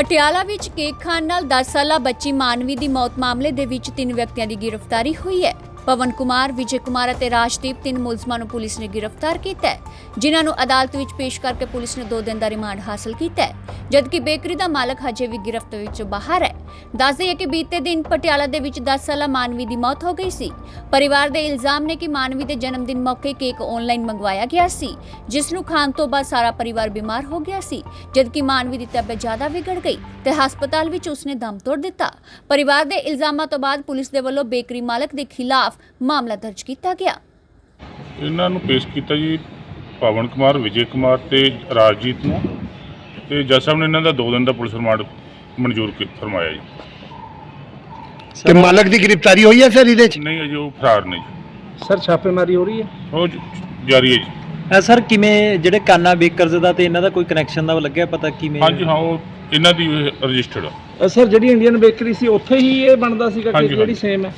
ਪਟਿਆਲਾ ਵਿੱਚ ਕੇਕ ਖਾਣ ਨਾਲ 10 ਸਾਲਾ ਬੱਚੀ ਮਾਨਵੀ ਦੀ ਮੌਤ ਮਾਮਲੇ ਦੇ ਵਿੱਚ ਤਿੰਨ ਵਿਅਕਤੀਆਂ ਦੀ ਗ੍ਰਿਫਤਾਰੀ ਹੋਈ ਹੈ। ਪਵਨ ਕੁਮਾਰ, ਵਿਜੇ ਕੁਮਾਰ ਅਤੇ ਰਾਜਦੀਪ ਤਿੰਨ ਮੁਲਜ਼ਮਾਂ ਨੂੰ ਪੁਲਿਸ ਨੇ ਗ੍ਰਿਫਤਾਰ ਕੀਤਾ ਹੈ, ਜਿਨ੍ਹਾਂ ਨੂੰ ਅਦਾਲਤ ਵਿੱਚ ਪੇਸ਼ ਕਰਕੇ ਪੁਲਿਸ ਨੇ 2 ਦਿਨ ਦਾ ਰਿਮਾਂਡ ਹਾਸਲ ਕੀਤਾ ਹੈ। ਜਦਕਿ ਬੇਕਰੀ ਦਾ ਮਾਲਕ ਹਜੇ ਵੀ ਗ੍ਰਿਫਤ ਵਿੱਚੋਂ ਬਾਹਰ ਹੈ। ਦੱਸਦੇ ਹੈ ਕਿ ਬੀਤੇ ਦਿਨ ਪਟਿਆਲਾ ਦੇ ਵਿੱਚ 10 ਸਾਲਾ ਮਾਨਵੀ ਦੀ ਮੌਤ ਹੋ ਗਈ ਸੀ। ਪਰਿਵਾਰ ਦੇ ਇਲਜ਼ਾਮ ਨੇ ਕਿ ਮਾਨਵੀ ਦੇ ਜਨਮ ਦਿਨ ਮੌਕੇ ਕੇਕ ਆਨਲਾਈਨ ਮੰਗਵਾਇਆ ਗਿਆ ਸੀ ਜਿਸ ਨੂੰ ਖਾਣ ਤੋਂ ਬਾਅਦ ਸਾਰਾ ਪਰਿਵਾਰ ਬਿਮਾਰ ਹੋ ਗਿਆ ਸੀ, ਜਦਕਿ ਮਾਨਵੀ ਦੀ ਤਬੀਅਤ ਜ਼ਿਆਦਾ ਵਿਗੜ ਗਈ ਤੇ ਹਸਪਤਾਲ ਵਿੱਚ ਉਸਨੇ ਦਮ ਤੋੜ ਦਿੱਤਾ। ਪਰਿਵਾਰ ਦੇ ਇਲਜ਼ਾਮਾਂ ਤੋਂ ਬਾਅਦ ਪੁਲਿਸ ਦੇ ਵੱਲੋਂ ਬੇਕਰੀ ਮਾਲਕ ਦੇ ਖਿਲਾਫ ਮਾਮਲਾ ਦਰਜ ਕੀਤਾ ਗਿਆ। ਇਹਨਾਂ ਨੂੰ ਪੇਸ਼ ਕੀਤਾ ਜੀ ਪਵਨ ਕੁਮਾਰ, ਵਿਜੇ ਕੁਮਾਰ ਤੇ ਰਾਜਜੀਤ ਨੂੰ। ਤੇ ਜੱਜ ਸਾਹਿਬ ਨੇ ਇਹਨਾਂ ਦਾ 2 ਦਿਨ ਦਾ ਪੁਲਿਸ ਰਿਮਾਂਡ ਮਨਜ਼ੂਰ ਕੀ ਫਰਮਾਇਆ ਜੀ। ਤੇ ਮਾਲਕ ਦੀ ਗ੍ਰਿਫਤਾਰੀ ਹੋਈ ਹੈ ਸਰ ਇਹਦੇ ਚ? ਨਹੀਂ ਅਜੇ ਉਹ ਫਰਾਰ ਨੇ ਜੀ। ਸਰ ਛਾਪੇਮਾਰੀ ਹੋ ਰਹੀ ਹੈ? ਉਹ ਜ- ਜਾਰੀ ਹੈ ਜੀ। ਅ, ਸਰ ਕਿਵੇਂ ਜਿਹੜੇ ਕਾਨਾ ਬੇਕਰਜ਼ ਦਾ ਤੇ ਇਹਨਾਂ ਦਾ ਕੋਈ ਕਨੈਕਸ਼ਨ ਦਾ ਲੱਗਿਆ ਪਤਾ ਕਿਵੇਂ? ਹਾਂਜੀ ਹਾਂ ਉਹ ਇਹਨਾਂ ਦੀ ਰਜਿਸਟਰਡ ਆ। ਸਰ ਜਿਹੜੀ ਇੰਡੀਅਨ ਬੇਕਰੀ ਸੀ ਉੱਥੇ ਹੀ ਇਹ ਬਣਦਾ ਸੀਗਾ ਹਾਂਜੀ, ਕੇਕ ਜਿਹੜੀ ਹਾਂਜੀ। ਸੇਮ ਹੈ?